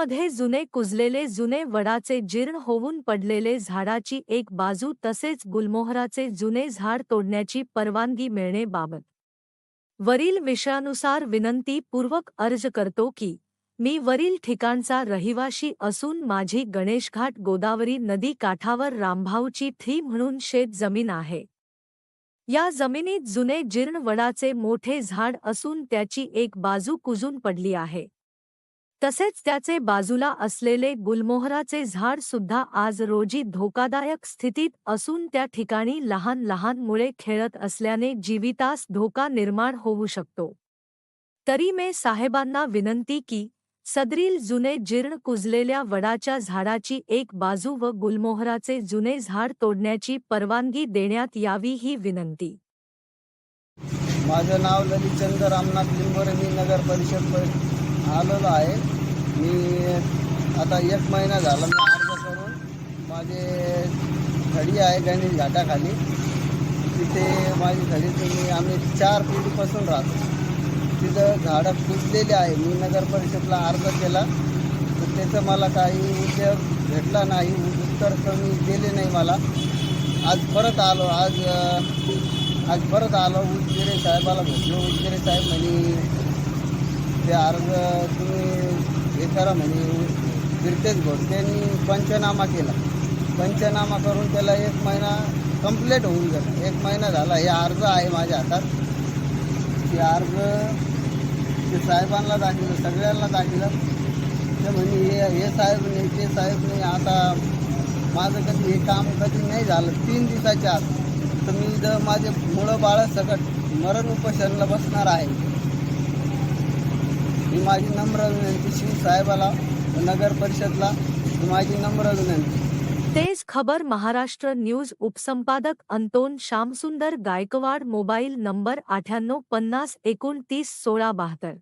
मध्ये जुने कुजलेले जुने वडाचे जीर्ण होऊन पडलेले झाडाची एक बाजू तसेच गुलमोहराचे जुने झाड तोडण्याची परवानगी मिळणे बाबत वरील विषयानुसार विनंती पूर्वक अर्ज करतो की मी वरील ठिकाणचा रहिवाशी असून माझी गणेशघाट गोदावरी नदी काठावर रामभाऊची थी म्हणून शेत जमीन आहे. या जमिनीत जुने जीर्ण वडाचे मोठे झाड असून त्याची एक बाजू कुजून पडली आहे. तसेच त्याचे बाजूला असलेले गुलमोहराचे झाड सुद्धा आज रोजी धोकादायक स्थितीत असून त्या ठिकाणी लहान लहान मुळे खेळत असल्याने जीवितास धोका निर्माण होऊ शकतो. तरी मे साहेबांना विनंती की सदरील जुने जीर्ण कुजलेल्या वडाच्या झाडाची एक बाजू व गुलमोहराचे जुने झाड तोडण्याची परवानगी देण्यात यावी ही विनंती. माझं नाव ललितचंद रामनाथ लिंबोरे मी नगर परिषद आलेलो आहे. मी आता एक महिना झाला मी अर्ज करून माझे खडी आहे गणेश घाटाखाली. तिथे माझी खडी तुम्ही आम्ही चार पिढीपासून राहतो. तिथं झाडं कुजलेली आहे. मी नगर परिषदला अर्ज केला. तर त्याचं मला काही उद्योग भेटला नाही. उत्तर कमी दिले नाही मला. आज परत आलो. आज आज परत आलो. उदगिरे साहेबाला भेटलो. उदगिरे साहेब म्हणे म्हणजे ते अर्ज तुम्ही हे करा म्हणे कीर्तेश घोडकेंनी पंचनामा केला. पंचनामा करून त्याला एक महिना कंप्लीट होऊन गेला. एक महिना झाला. हे अर्ज आहे माझ्या हातात. ते अर्ज ते साहेबांना दाखवलं सगळ्यांना दाखवलं. ते म्हणे हे हे साहेब नाही ते साहेब नाही. आता माझं कधी हे काम कधी नाही झालं. तीन दिवसाच्या आत. तर मी जर माझे मुळं बाळ सकट मरण उपोषणाला बसणार आहे. ही माझी नम्र विनंती शिवसाहेबाला नगर परिषदला ही माझी नम्र विनंती. तेज खबर महाराष्ट्र न्यूज उपसंपादक अंतोन श्यामसुंदर गायकवाड मोबाईल नंबर अठ्याण्णव पन्नास एकोणतीस सोळा बहात्तर.